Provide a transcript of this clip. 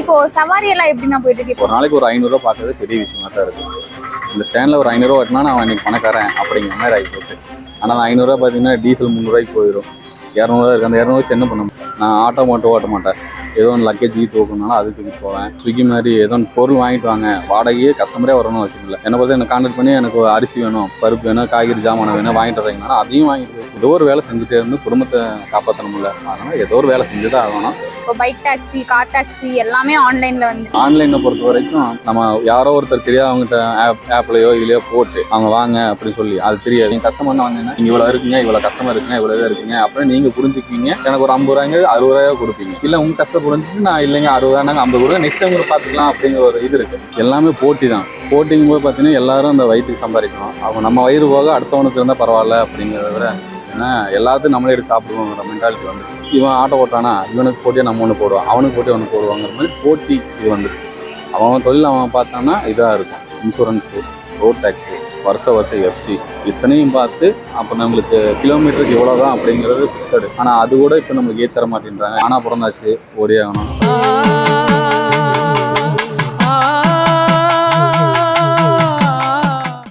இப்போ சவாரி எல்லாம் எப்படின்னா போயிட்டு இருக்கு ஒரு நாளைக்கு ஒரு ஐநூறுரூவா பார்க்கறது பெரிய விஷயமா தான் இருக்குது இந்த ஸ்டாண்டில் ஒரு ஐநூறுரூவா வெட்டினா நான் இன்னைக்கு பணக்காரன் அப்படிங்கிற மாதிரி ஆகி போச்சு. ஆனால் ஐநூறுரூவா பார்த்தீங்கன்னா டீசல் முந்நூறுவாய்க்கு போயிடும். இரநூறுவா இருக்குது அந்த இரநூறுவா என்ன பண்ண நான் ஆட்டோ மட்டும் ஓட்ட மாட்டேன். ஏதோ ஒன்று லக்கேஜ் தூக்கணும்னாலும் அது தூக்கி போவேன். ஸ்விக்கி மாதிரி ஏதோ ஒன்று பொருள் வாங்கிட்டு வாங்க. வாடகையே கஸ்டமரே வரணும் அவசியம் இல்லை. என்னை பார்த்து எனக்கு கான்டாக்ட் பண்ணி எனக்கு அரிசி வேணும் பருப்பு வேணும் காய்கறி ஜாமான் வேணும் வாங்கிட்டு வரீங்கன்னா அதையும் வாங்கிட்டு ஏதோ ஒரு வேலை செஞ்சுட்டே இருந்து குடும்பத்தை காப்பாற்றணும்ல அதனால் ஏதோ ஒரு வேலை செஞ்சு தான் ஆகணும். இப்போ பைக் டாக்ஸி கார் டாக்ஸி எல்லாமே ஆன்லைன்ல வந்து ஆன்லைனை பொறுத்த வரைக்கும் நம்ம யாரோ ஒருத்தர் தெரியாதவங்ககிட்ட ஆப் ஆப்லையோ இதுலையோ போட்டு அவங்க வாங்க அப்படின்னு சொல்லி அது தெரியாது. நீங்க கஸ்டமர் வாங்கினா நீங்க இவ்வளோ இருக்குங்க இவ்வளோ கஸ்டமர் இருக்குங்க இவ்வளவு இதாக இருக்குங்க அப்படின்னு நீங்கள் புரிஞ்சுக்குவீங்க. எனக்கு ஒரு ஐம்பது ரூபாய்ங்க அறுபது ரூபாயோ கொடுப்பீங்க. இல்லை உங்க கஷ்டம் புரிஞ்சுட்டு நான் இல்லைங்க அறுபது ரூபாய்னாங்க ஐம்பது ரூபா நெக்ஸ்ட் டைம் பார்த்துக்கலாம் அப்படிங்கிற ஒரு இது இருக்கு. எல்லாமே போட்டி தான். போட்டிங்கும் போது பார்த்தீங்கன்னா எல்லாரும் அந்த வயிற்றுக்கு சம்பாதிக்கணும். அவங்க நம்ம வயிறு போக அடுத்தவனுக்கு இருந்தால் பரவாயில்ல அப்படிங்கிறத விட ஏன்னா எல்லாத்தையும் நம்மளே எடுத்து சாப்பிடுவோங்கிற மென்டாலிட்டி வந்துருச்சு. இவன் ஆட்டோ ஓட்டானா இவனுக்கு போட்டியாக நம்ம ஒன்று போடுவோம். அவனுக்கு போட்டி ஒன்று போடுவாங்கிற மாதிரி போட்டி இது வந்துருச்சு. அவன் தொழில் அவன் பார்த்தான்னா இதாக இருக்கும். இன்சூரன்ஸு ரோட் டேக்ஸு வருஷ வருஷம் எஃப்சி இத்தனையும் பார்த்து அப்போ நம்மளுக்கு கிலோமீட்டருக்கு இவ்வளோ தான் அப்படிங்கிறது ஃபிக்ஸடு ஆனால் அது கூட இப்போ நம்மளுக்கு ஏற்ற மாட்டேன்றாங்க. ஆனால் பிறந்தாச்சு ஒரே ஆகணும்.